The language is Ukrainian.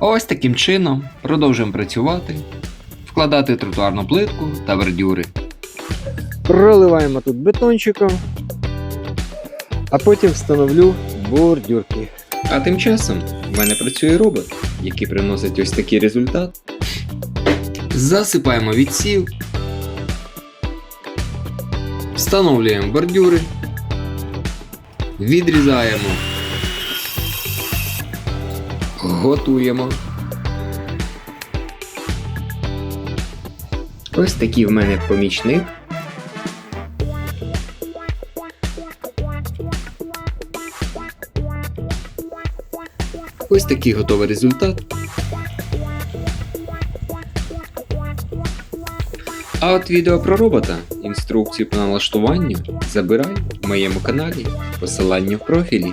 Ось таким чином продовжуємо працювати, вкладати тротуарну плитку та бордюри. Проливаємо тут бетончиком, а потім встановлю бордюрки. А тим часом в мене працює робот, який приносить ось такий результат. Засипаємо відсів, встановлюємо бордюри, відрізаємо, готуємо. Ось такий в мене помічник. Ось такий готовий результат. А от відео про робота, інструкцію по налаштуванню забирай в моєму каналі, посилання в профілі.